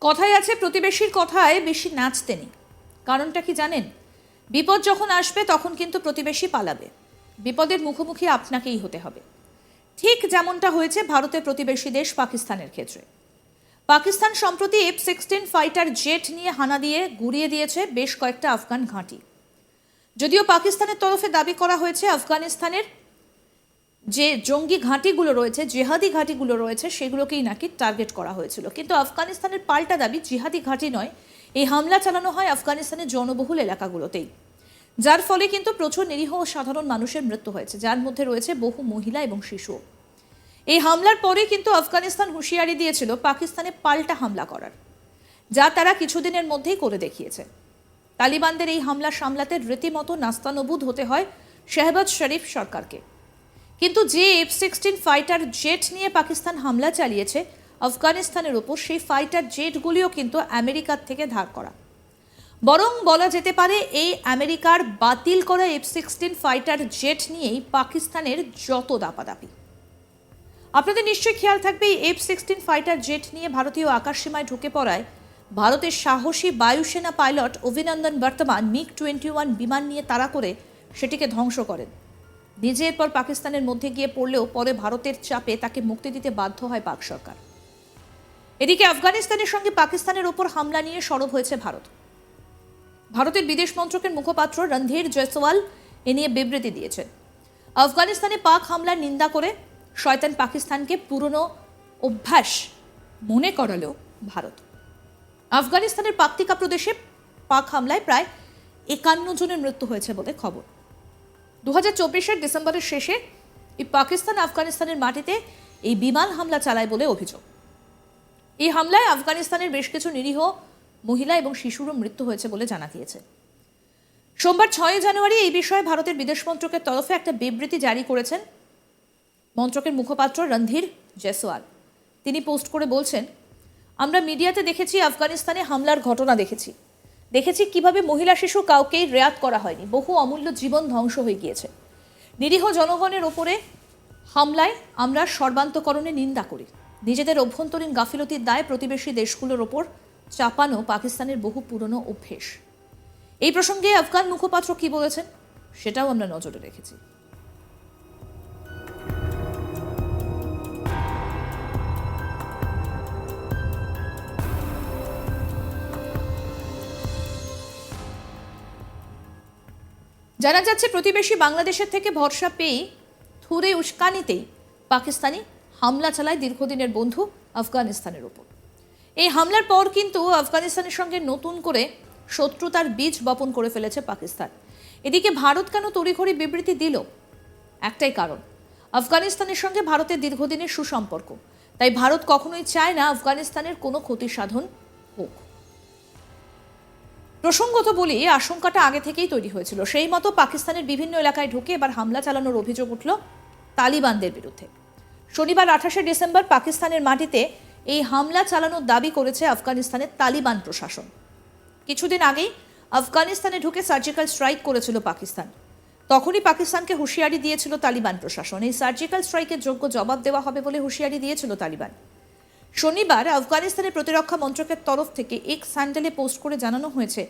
কথায় আছে, প্রতিবেশীর কথায় বেশি নাচতে নেই। কারণটা কি জানেন? বিপদ যখন আসবে, তখন কিন্তু প্রতিবেশী পালাবে। বিপদের মুখোমুখি আপনাকেই হতে হবে। ঠিক যেমনটা হয়েছে ভারতের প্রতিবেশী দেশ পাকিস্তানের ক্ষেত্রে। পাকিস্তান সম্প্রতি এফ সিক্সটিন ফাইটার জেট নিয়ে হানা দিয়ে গুড়িয়ে দিয়েছে বেশ কয়েকটা আফগান ঘাঁটি। যদিও পাকিস্তানের তরফে দাবি করা হয়েছে আফগানিস্তানের যে জঙ্গি ঘাঁটিগুলো রয়েছে, জেহাদি ঘাঁটিগুলো রয়েছে, সেগুলোকেই নাকি টার্গেট করা হয়েছিল। কিন্তু আফগানিস্তানের পাল্টা দাবি জিহাদি ঘাঁটি নয়, এই হামলা চালানো হয় আফগানিস্তানের জনবহুল এলাকাগুলোতেই। যার ফলে কিন্তু প্রচুর নিরীহ ও সাধারণ মানুষের মৃত্যু হয়েছে, যার মধ্যে রয়েছে বহু মহিলা এবং শিশু। এই হামলার পরে কিন্তু আফগানিস্তান হুঁশিয়ারি দিয়েছিল পাকিস্তানে পাল্টা হামলা করার, যা তারা কিছুদিনের মধ্যেই করে দেখিয়েছে। তালিবানদের এই হামলা সামলাতে রীতিমতো নাস্তানবুদ হতে হয় শেহবাজ শরীফ সরকারকে। কিন্তু যে এফ সিক্সটিন ফাইটার জেট নিয়ে পাকিস্তান হামলা চালিয়েছে, আফগানিস্তানের ওপর সেই ফাইটার জেটগুলিও কিন্তু আমেরিকার থেকে ধার করা। বরং বলা যেতে পারে, এই আমেরিকার বাতিল করা এফ সিক্সটিন ফাইটার জেট নিয়েই পাকিস্তানের যত দাপাদাপি। আপনাদের নিশ্চয়ই খেয়াল থাকবে এফ সিক্সটিন ফাইটার জেট নিয়ে ভারতীয় আকাশসীমায় ঢুকে পড়ায় ভারতের সাহসী বায়ুসেনা পাইলট অভিনন্দন বর্তমান মিগ টোয়েন্টি ওয়ান বিমান নিয়ে তাড়া করে সেটিকে ধ্বংস করেন। নিজে এরপর পাকিস্তানের মধ্যে গিয়ে পড়লেও পরে ভারতের চাপে তাকে মুক্তি দিতে বাধ্য হয় পাক সরকার। এদিকে আফগানিস্তানের সঙ্গে পাকিস্তানের ওপর হামলা নিয়ে সরব হয়েছে ভারত। ভারতের বিদেশ মন্ত্রকের মুখপাত্র রণধীর জয়সওয়াল এ নিয়ে বিবৃতি দিয়েছেন। আফগানিস্তানে পাক হামলার নিন্দা করে শয়তান পাকিস্তানকে পুরনো অভ্যাস মনে করালো ভারত। আফগানিস্তানের পাকতিকা প্রদেশে পাক হামলায় প্রায় একান্ন জনের মৃত্যু হয়েছে বলে খবর। দু হাজার ডিসেম্বরের শেষে এই পাকিস্তান আফগানিস্তানের মাটিতে এই বিমান হামলা চালায় বলে অভিযোগ। এই হামলায় আফগানিস্তানের বেশ কিছু নিরীহ মহিলা এবং শিশুরও মৃত্যু হয়েছে বলে জানা গিয়েছে। সোমবার ছয় জানুয়ারি এই বিষয়ে ভারতের বিদেশ মন্ত্রকের তরফে একটা বিবৃতি জারি করেছেন মন্ত্রকের মুখপাত্র রণধীর জয়সওয়াল। তিনি পোস্ট করে বলছেন, আমরা মিডিয়াতে দেখেছি আফগানিস্তানে হামলার ঘটনা দেখেছি। দেখেছি কীভাবে মহিলা শিশু কাউকেই রেয়াত করা হয়নি। বহু অমূল্য জীবন ধ্বংস হয়ে গিয়েছে। নিরীহ জনগণের ওপরে হামলায় আমরা সর্বান্তকরণে নিন্দা করি। নিজেদের অভ্যন্তরীণ গাফিলতির দায় প্রতিবেশী দেশগুলোর ওপর চাপানো পাকিস্তানের বহু পুরনো অভ্যেস। এই প্রসঙ্গে আফগান মুখপাত্র কি বলেছেন, সেটাও আমরা নজরে রেখেছি। জানা যাচ্ছে, প্রতিবেশী বাংলাদেশের থেকে ভরসা পেয়ে থুরে উস্কানিতেই পাকিস্তানি হামলা চালায় দীর্ঘদিনের বন্ধু আফগানিস্তানের ওপর। এই হামলার পর কিন্তু আফগানিস্তানের সঙ্গে নতুন করে শত্রুতার বীজ বপন করে ফেলেছে পাকিস্তান। এদিকে ভারত কেন তড়িঘড়ি বিবৃতি দিল? একটাই কারণ, আফগানিস্তানের সঙ্গে ভারতের দীর্ঘদিনের সুসম্পর্ক। তাই ভারত কখনোই চায় না আফগানিস্তানের কোনো ক্ষতি সাধন হোক। প্রসঙ্গত বলি, আশঙ্কাটা আগে থেকেই তৈরি হয়েছিল। সেই মতো পাকিস্তানের বিভিন্ন এলাকায় ঢুকে এবার হামলা চালানোর অভিযোগ উঠল তালিবানদের বিরুদ্ধে। শনিবার আঠাশে ডিসেম্বর পাকিস্তানের মাটিতে এই হামলা চালানোর দাবি করেছে আফগানিস্তানের তালিবান প্রশাসন। কিছুদিন আগেই আফগানিস্তানে ঢুকে সার্জিক্যাল স্ট্রাইক করেছিল পাকিস্তান। তখনই পাকিস্তানকে হুঁশিয়ারি দিয়েছিল তালিবান প্রশাসন। এই সার্জিক্যাল স্ট্রাইকের যোগ্য জবাব দেওয়া হবে বলে হুঁশিয়ারি দিয়েছিল তালিবান। শনিবার আফগানিস্তানের প্রতিরক্ষা মন্ত্রকের তরফ থেকে এক স্যান্ডেলে পোস্ট করে জানানো হয়েছে,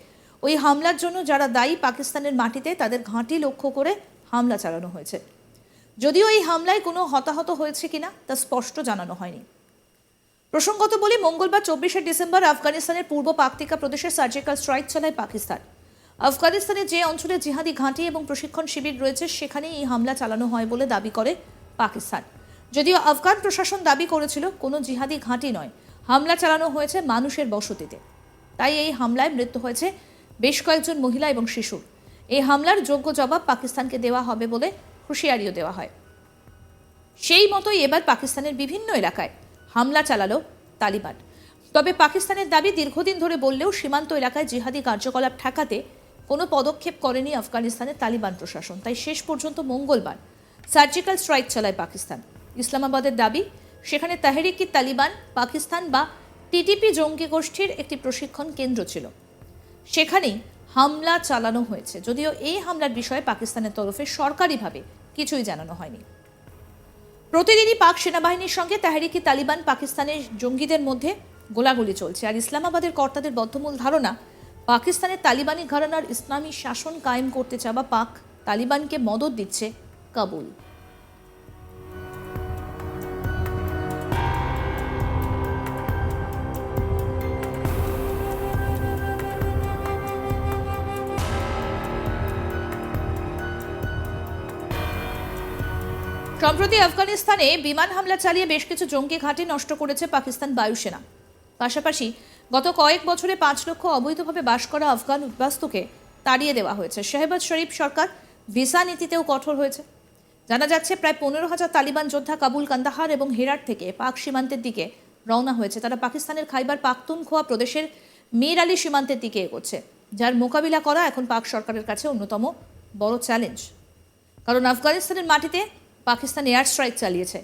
ওই হামলার জন্য যারা দায়ী পাকিস্তানের মাটিতে তাদের ঘাঁটি লক্ষ্য করে হামলা চালানো হয়েছে। যদিও এই হামলায় কোনো হতাহত হয়েছে কিনা তা স্পষ্ট জানানো হয়নি। প্রসঙ্গত বলি, মঙ্গলবার চব্বিশে ডিসেম্বর আফগানিস্তানের পূর্ব পাকতিকা প্রদেশে সার্জিক্যাল স্ট্রাইক চালায় পাকিস্তান। আফগানিস্তানের যে অঞ্চলে জিহাদি ঘাঁটি এবং প্রশিক্ষণ শিবির রয়েছে, সেখানেই এই হামলা চালানো হয় বলে দাবি করে পাকিস্তান। যদিও আফগান প্রশাসন দাবি করেছিল, কোনো জিহাদি ঘাঁটি নয়। হামলা চালানো হয়েছে মানুষের বসতিতে। তাই এই হামলায় মৃত্যু হয়েছে বেশ কয়েকজন মহিলা এবং শিশুর এই হামলার যোগ্য জবাব পাকিস্তানকে দেওয়া হবে বলে হুঁশিয়ারিও দেওয়া হয়। সেই মতোই এবার পাকিস্তানের বিভিন্ন এলাকায় হামলা চালালো তালিবান। তবে পাকিস্তানের দাবি দীর্ঘদিন ধরে বললেও সীমান্ত এলাকায় জিহাদি কার্যকলাপ ঠেকাতে কোনো পদক্ষেপ করেনি আফগানিস্তানের তালিবান প্রশাসন। তাই শেষ পর্যন্ত মঙ্গলবার সার্জিক্যাল স্ট্রাইক চালায় পাকিস্তান। ইসলামাবাদের দাবি, সেখানে তাহেরিকি তালিবান, পাকিস্তান বা টিটিপি জঙ্গি গোষ্ঠীর একটি প্রশিক্ষণ কেন্দ্র ছিল। সেখানেই হামলা চালানো হয়েছে। যদিও এই হামলার বিষয়ে পাকিস্তানের তরফে সরকারিভাবে কিছুই জানানো হয়নি। প্রতিদিনই পাক সেনাবাহিনীর সঙ্গে তাহরিকি তালিবান, পাকিস্তানের জঙ্গিদের মধ্যে গোলাগুলি চলছে। আর ইসলামাবাদের কর্তাদের বদ্ধমূল ধারণা, পাকিস্তানের তালিবানি ঘরানার ইসলামী শাসন কায়েম করতে চাওয়া পাক তালিবানকে মদত দিচ্ছে কাবুল। সম্প্রতি আফগানিস্তানে বিমান হামলা চালিয়ে বেশ কিছু জঙ্গি ঘাঁটি নষ্ট করেছে পাকিস্তান বায়ুসেনা। পাশাপাশি গত কয়েক বছরে পাঁচ লক্ষ অবৈধভাবে বাস করা আফগান উদ্বাস্তুকে তাড়িয়ে দেওয়া হয়েছে। শেহবাজ শরীফ সরকার ভিসা নীতিতেও কঠোর হয়েছে। জানা যাচ্ছে, প্রায় পনেরো হাজার তালিবান যোদ্ধা কাবুল, কান্দাহার এবং হেরাট থেকে পাক সীমান্তের দিকে রওনা হয়েছে। তারা পাকিস্তানের খাইবার পাখতুনখোয়া প্রদেশের মীর আলী সীমান্তের দিকে এগোচ্ছে, যার মোকাবিলা করা এখন পাক সরকারের কাছে অন্যতম বড় চ্যালেঞ্জ। কারণ আফগানিস্তানের মাটিতে পাকিস্তান এয়ার স্ট্রাইক চালিয়েছে।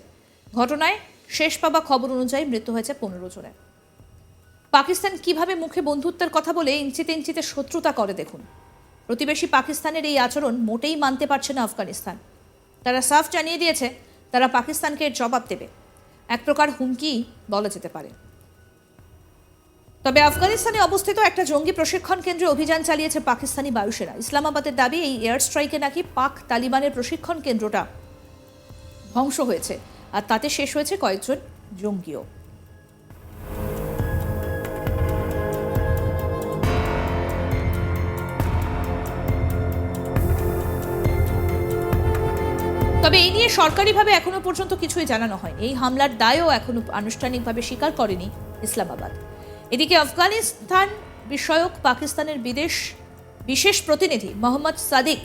ঘটনায় শেষ পাওয়া খবর অনুযায়ী মৃত্যু হয়েছে পনেরো জনের। পাকিস্তান কীভাবে মুখে বন্ধুত্বের কথা বলে ইঞ্চিতে ইঞ্চিতে শত্রুতা করে দেখুন। প্রতিবেশী পাকিস্তানের এই আচরণ মোটেই মানতে পারছে না আফগানিস্তান। তারা সাফ জানিয়ে দিয়েছে, তারা পাকিস্তানকে জবাব দেবে। এক প্রকার হুমকি বলা যেতে পারে। তবে আফগানিস্তানে অবস্থিত একটা জঙ্গি প্রশিক্ষণ কেন্দ্রে অভিযান চালিয়েছে পাকিস্তানি বায়ুসেনা। ইসলামাবাদের দাবি, এই এয়ার স্ট্রাইকে নাকি পাক তালিবানের প্রশিক্ষণ কেন্দ্রটা ধ্বংস হয়েছে। আর তাতে শেষ হয়েছে কয়েকজন জঙ্গিও। তবে এই নিয়ে সরকারিভাবে এখনও পর্যন্ত কিছুই জানানো হয় এই হামলার দায়ও এখনও আনুষ্ঠানিকভাবে স্বীকার করেনি ইসলামাবাদ। এদিকে আফগানিস্তান বিষয়ক পাকিস্তানের বিদেশ বিশেষ প্রতিনিধি মোহাম্মদ সাদিক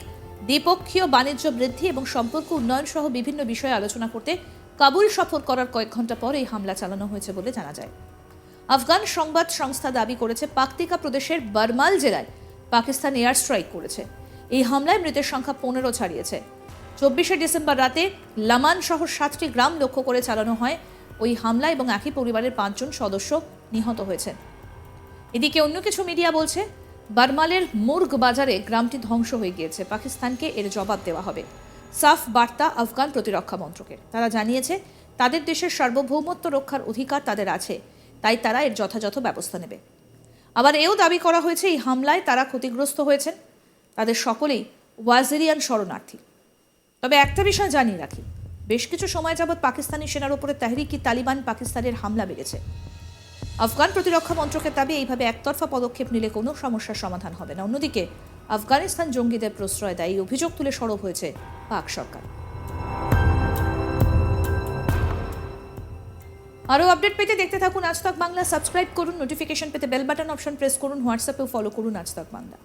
দ্বিপক্ষীয় বাণিজ্য বৃদ্ধি এবং সম্পর্ক উন্নয়ন সহ বিভিন্ন বিষয়ে আলোচনা করতে কাবুল সফর করার কয়েক ঘণ্টা পর এই হামলা চালানো হয়েছে বলে জানা যায়। আফগান সংবাদ সংস্থা দাবি করেছে, পাকতিকা প্রদেশের বারমাল জেলায় পাকিস্তান এয়ার স্ট্রাইক করেছে। এই হামলায় মৃতের সংখ্যা পনেরো ছাড়িয়েছে। চব্বিশে ডিসেম্বর রাতে লামান সহ সাতটি গ্রাম লক্ষ্য করে চালানো হয়। ওই হামলা এবং একই পরিবারের পাঁচজন সদস্য নিহত হয়েছেন। এদিকে অন্য কিছু মিডিয়া বলছে বারমালের মুর্গ বাজারে গ্রামটি ধ্বংস হয়ে গিয়েছে। পাকিস্তানকে এর জবাব দেওয়া হবে। সাফ বার্তা আফগান প্রতিরক্ষা মন্ত্রকের। তারা জানিয়েছে, তাদের দেশের সার্বভৌমত্ব রক্ষার অধিকার তাদের আছে, তাই তারা এর যথাযথ ব্যবস্থা নেবে। আবার এও দাবি করা হয়েছে, এই হামলায় তারা ক্ষতিগ্রস্ত হয়েছেন। তাদের সকলেই ওয়াজিরিয়ান শরণার্থী। তবে একটা বিষয় জানিয়ে রাখি, বেশ কিছু সময় যাবৎ পাকিস্তানি সেনার উপরে তাহরিকি তালিবান পাকিস্তানের হামলা বেড়েছে। আফগান প্রতিরক্ষা মন্ত্রকের দাবি, এইভাবে একতরফা পদক্ষেপ নিলে কোনো সমস্যার সমাধান হবে না। অন্যদিকে, আফগানিস্তান জঙ্গিদের প্রশ্রয় দেয় অভিযোগ তুলে সরব হয়েছে পাক সরকার। আরও আপডেট পেতে দেখতে থাকুন আজ তক বাংলা, সাবস্ক্রাইব করুন, নোটিফিকেশন পেতে বেল বাটন অপশন প্রেস করুন, হোয়াটসঅ্যাপেও ফলো করুন আজ তক বাংলা।